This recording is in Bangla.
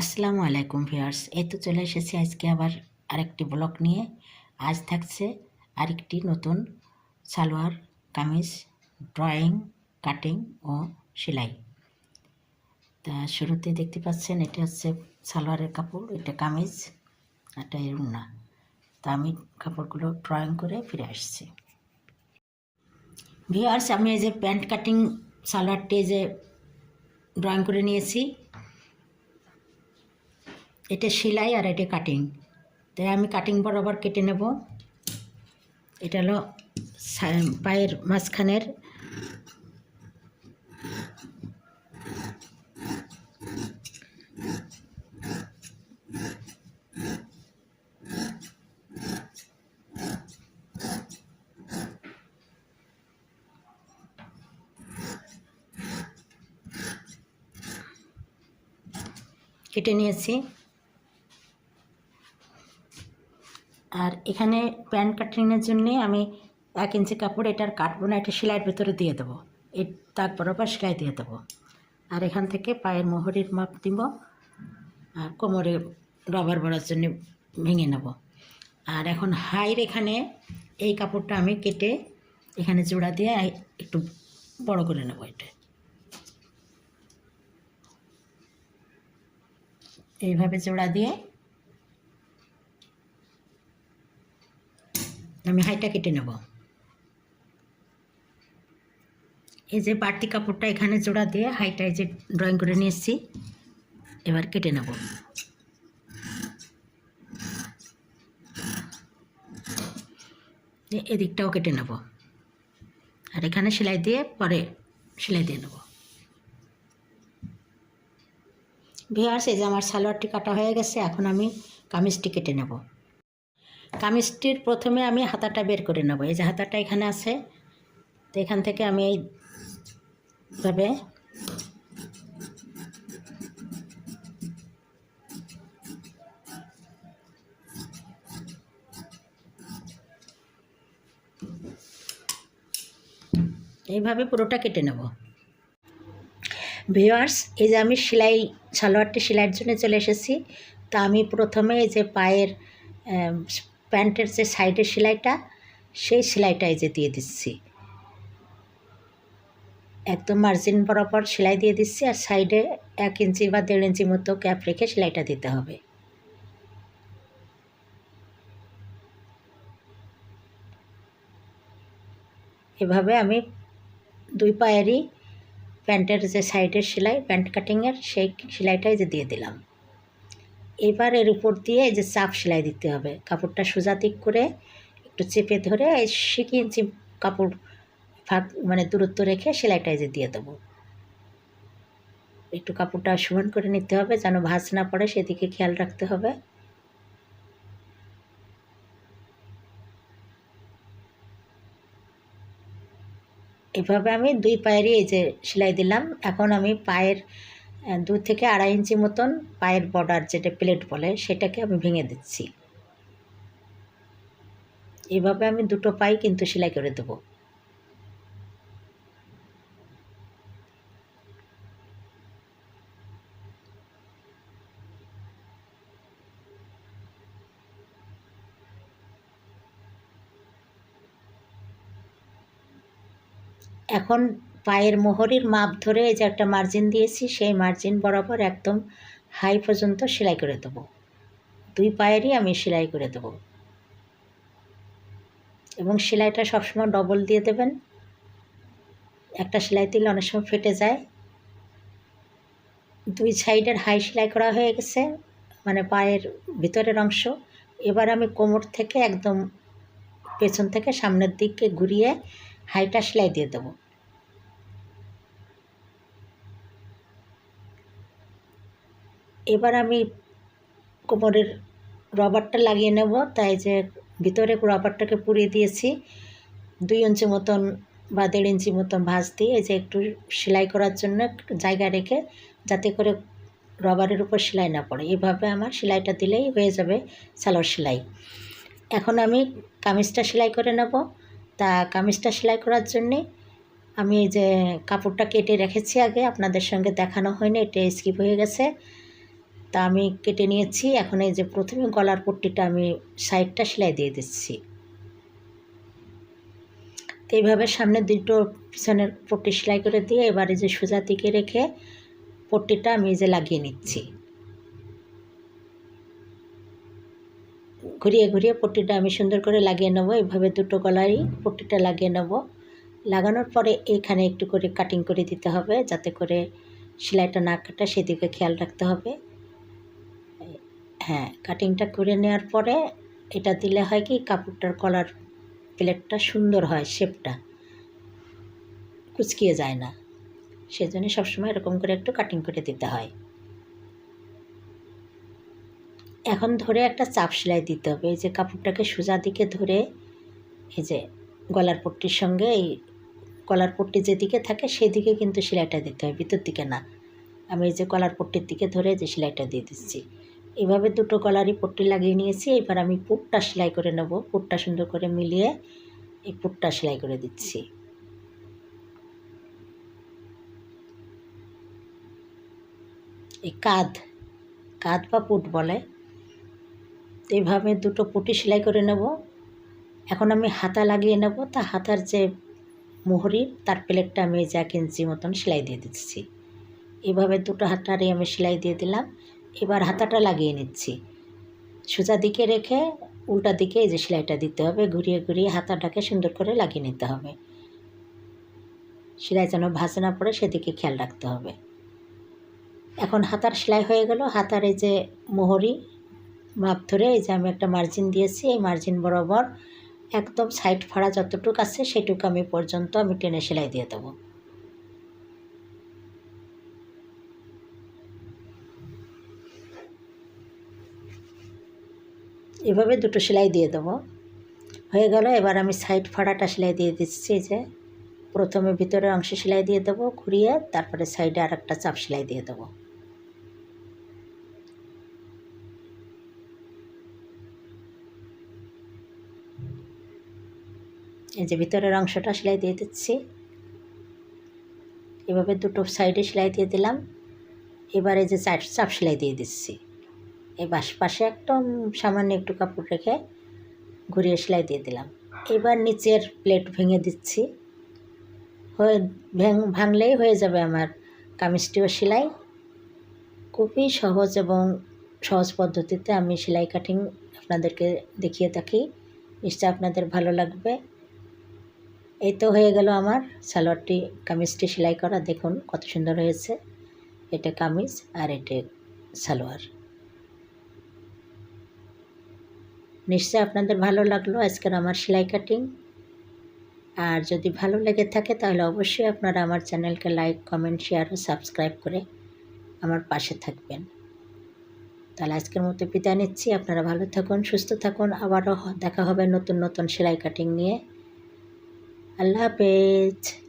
আসসালামু আলাইকুম ভিউয়ার্স, এই তো চলে এসেছি আজকে আবার আরেকটি ব্লগ নিয়ে। আজ থাকছে আরেকটি নতুন সালোয়ার, কামিজ, ড্রয়িং, কাটিং ও সেলাই। তা শুরুতে দেখতে পাচ্ছেন, এটা হচ্ছে সালোয়ারের কাপড়, এটা কামিজ, এটা এর না তা আমি কাপড়গুলো ড্রয়িং করে ফিরে আসছি। ভিউয়ার্স, আমি এই যে প্যান্ট কাটিং সালোয়ারটি যে ড্রয়িং করে নিয়েছি। এটা সেলাই আর এটা কাটিং তাই আমি কাটিং বরাবর কেটে নেব। এটা হলো পায়ের মাঝখানের কেটে নিয়েছি। আর এখানে প্যান্ট কাটিংয়ের জন্যে আমি এক ইঞ্চি কাপড় এটার কাটবো না, এটা সেলাইয়ের ভেতরে দিয়ে দেবো। এর তার বরাবর সেলাই দিয়ে দেবো। আর এখান থেকে পায়ের মোহরের মাপ দিব আর কোমরে রবার বড়ার জন্য ভেঙে নেব। আর এখন হাইর এখানে এই কাপড়টা আমি কেটে এখানে জোড়া দিয়ে একটু বড় করে নেব এটা। এইভাবে জোড়া দিয়ে হাইটা কেটে নেব। এই যে বাড়তি কাপড়টা এখানে জোড়া দিয়ে হাইটা এই যে ড্রয়িং করে নিয়ে এবার কেটে নেব। এদিকটাও কেটে নেব। আর এখানে সেলাই দিয়ে পরে সেলাই দিয়ে নেব। ভিয়ার্স এই যে আমার সালোয়ারটি কাটা হয়ে গেছে, এখন আমি কামিজটি কেটে নেব। কামিজটির প্রথমে আমি হাতাটা বের করে নেব। এই যে হাতাটা এখানে আছে, তো এখান থেকে আমি এইভাবে এইভাবে পুরোটা কেটে নেব। ভিওয়ার্স এই যে আমি সেলাই, সালোয়ারটি সেলাইয়ের জন্য চলে এসেছি। তা আমি প্রথমে এই যে পায়ের প্যান্টের যে সাইডের সেলাইটা, সেই সেলাইটা এই যে দিয়ে দিচ্ছি। একদম মার্জিন বরাবর সেলাই দিয়ে দিচ্ছি আর সাইডে এক ইঞ্চি বা দেড় ইঞ্চি মতো ক্যাপ রেখে সেলাইটা দিতে হবে। এভাবে আমি দুই পায়েরই প্যান্টের যে সাইডের সেলাই, প্যান্ট কাটিংয়ের সেই সেলাইটাই যে দিয়ে দিলাম। এবার এর উপর দিয়ে এই যে চাপ সেলাই দিতে হবে। কাপড়টা সোজা দিক করে একটু চেপে ধরে শিখি ইঞ্চি কাপড় ফাঁক মানে দূরত্ব রেখে সেলাইটা যে দিয়ে দেবো। একটু কাপড়টা সমান করে নিতে হবে যেন ভাঁজ না পড়ে, সেদিকে খেয়াল রাখতে হবে। এভাবে আমি দুই পায়েরই এই যে সেলাই দিলাম। এখন আমি পায়ের দু থেকে আড়াই ইঞ্চি মতন পায়ের বর্ডার যেটা প্লেট বলে, সেটাকে আমি ভেঙে দিচ্ছি। এভাবে আমি দুটো পাই কিন্তু সেলাই করে দেবো। এখন পায়ের মোহরের মাপ ধরে এই যে একটা মার্জিন দিয়েছি, সেই মার্জিন বরাবর একদম হাই পর্যন্ত সেলাই করে দেবো। দুই পায়েরই আমি সেলাই করে দেবো। এবং সেলাইটা সবসময় ডবল দিয়ে দেবেন। একটা সেলাই দিলে অনেক সময় ফেটে যায়। দুই সাইডের হাই সেলাই করা হয়ে গেছে মানে পায়ের ভিতরের অংশ। এবার আমি কোমর থেকে একদম পেছন থেকে সামনের দিকে ঘুরিয়ে হাইটা সেলাই দিয়ে দেবো। এবার আমি কোমরের রবারটা লাগিয়ে নেব। তাই যে ভিতরে রবারটাকে পুড়িয়ে দিয়েছি। দুই ইঞ্চি মতন বা দেড় ইঞ্চি মতন ভাঁজ দিয়ে এই যে একটু সেলাই করার জন্য জায়গা রেখে যাতে করে রবারের উপর সেলাই না পড়ে। এভাবে আমার সেলাইটা দিলেই হয়ে যাবে সালোয়ার সেলাই। এখন আমি কামিজটা সেলাই করে নেব। তা কামিজটা সেলাই করার জন্যে আমি এই যে কাপড়টা কেটে রেখেছি আগে। আপনাদের সঙ্গে দেখানো হয়নি, এটা স্কিপ হয়ে গেছে। তা আমি কেটে নিয়েছি। এখন এই যে প্রথমে গলার পট্টিটা আমি সাইডটা সেলাই দিয়ে দিচ্ছি। তো এইভাবে সামনে দুটো পিছনের পট্টি সেলাই করে দিয়ে এবারে যে সোজা দিকে রেখে পট্টিটা আমি যে লাগিয়ে নিচ্ছি। ঘুরিয়ে ঘুরিয়ে পট্টিটা আমি সুন্দর করে লাগিয়ে নেব। এইভাবে দুটো গলারই পট্টিটা লাগিয়ে নেব। লাগানোর পরে এখানে একটু করে কাটিং করে দিতে হবে যাতে করে সেলাইটা না কাটা সেদিকে খেয়াল রাখতে হবে। হ্যাঁ কাটিংটা করে নেওয়ার পরে এটা দিলে হয় কি, কাপড়টার কলার প্লেটটা সুন্দর হয় শেপটা কুচকিয়ে যায় না। সেজন্য সবসময় এরকম করে একটু কাটিং করে দিতে হয়। এখন ধরে একটা চাপ সেলাই দিতে হবে। এই যে কাপড়টাকে সোজা দিকে ধরে এই যে গলার পট্টির সঙ্গে এই গলার পট্টি যেদিকে থাকে সেদিকে কিন্তু সেলাইটা দিতে হয়, ভিতর দিকে না। আমি এই যে কলার পট্টির দিকে ধরে যে সেলাইটা দিয়ে দিচ্ছি। এইভাবে দুটো গলারই পট্টি লাগিয়ে নিয়েছি। এবার আমি পুটটা সেলাই করে নেব। পুটটা সুন্দর করে মিলিয়ে এই পুটটা সেলাই করে দিচ্ছি। এই কাঁধ কাঁধ বা পুট বলে। এইভাবে দুটো পুটি সেলাই করে নেব। এখন আমি হাতা লাগিয়ে নেব। তা হাতার যে মোহরি, তার প্লেটটা আমি এক ইঞ্চি মতন সেলাই দিয়ে দিচ্ছি। এভাবে দুটো হাতারই আমি সেলাই দিয়ে দিলাম। এবার হাতাটা লাগিয়ে নিচ্ছি। সোজা দিকে রেখে উল্টা দিকে এই যে সেলাইটা দিতে হবে, ঘুরিয়ে ঘুরিয়ে হাতাটাকে সুন্দর করে লাগিয়ে নিতে হবে। সেলাই যেন ভাসে না পড়ে সেদিকে খেয়াল রাখতে হবে। এখন হাতার সেলাই হয়ে গেল। হাতার এই যে মোহরি মাপ ধরে এই যে আমি একটা মার্জিন দিয়েছি। এই মার্জিন বরাবর একদম সাইড ফাড়া যতটুকু আছে সেটুকু আমি পর্যন্ত আমি টেনে সেলাই দিয়ে দেবো। এভাবে দুটো সেলাই দিয়ে দেবো। হয়ে গেল, এবার আমি সাইড ফাড়াটা সেলাই দিয়ে দিচ্ছি যে প্রথমে ভিতরের অংশে সেলাই দিয়ে দেবো, ঘুরিয়ে তারপরে সাইডে আর একটা চাপ সেলাই দিয়ে দেবো। এই যে ভিতরের অংশটা সেলাই দিয়ে দিচ্ছি। এভাবে দুটো সাইডে সেলাই দিয়ে দিলাম। এবার যে চাপ সেলাই দিয়ে দিচ্ছি। এই বাস পাশে একদম সামান্য একটু কাপড় রেখে ঘুরিয়ে সেলাই দিয়ে দিলাম। এবার নিচের প্লেট ভেঙে দিচ্ছি। হয়ে, ভেঙ ভাঙলেই হয়ে যাবে আমার কামিজটিও সেলাই। খুবই সহজ এবং সহজ পদ্ধতিতে আমি সেলাই কাটিং আপনাদেরকে দেখিয়ে থাকি। নিশ্চয় আপনাদের ভালো লাগবে। এই তো হয়ে গেল আমার সালোয়ারটি, কামিজটি সেলাই করা। দেখুন কত সুন্দর হয়েছে। এটা কামিজ আর এটা সালোয়ার। নিশ্চয় আপনাদের ভালো লাগল আজকের আমার সেলাই কাটিং আর যদি ভালো লেগে থাকে তাহলে অবশ্যই আপনারা আমার চ্যানেলকে লাইক কমেন্ট শেয়ার ও সাবস্ক্রাইব করে আমার পাশে থাকবেন। তাহলে আজকের মতো বিদায় নিচ্ছি। আপনারা ভালো থাকুন, সুস্থ থাকুন। আবারও দেখা হবে নতুন নতুন সেলাই কাটিং নিয়ে। আল্লাহ হাফেজ।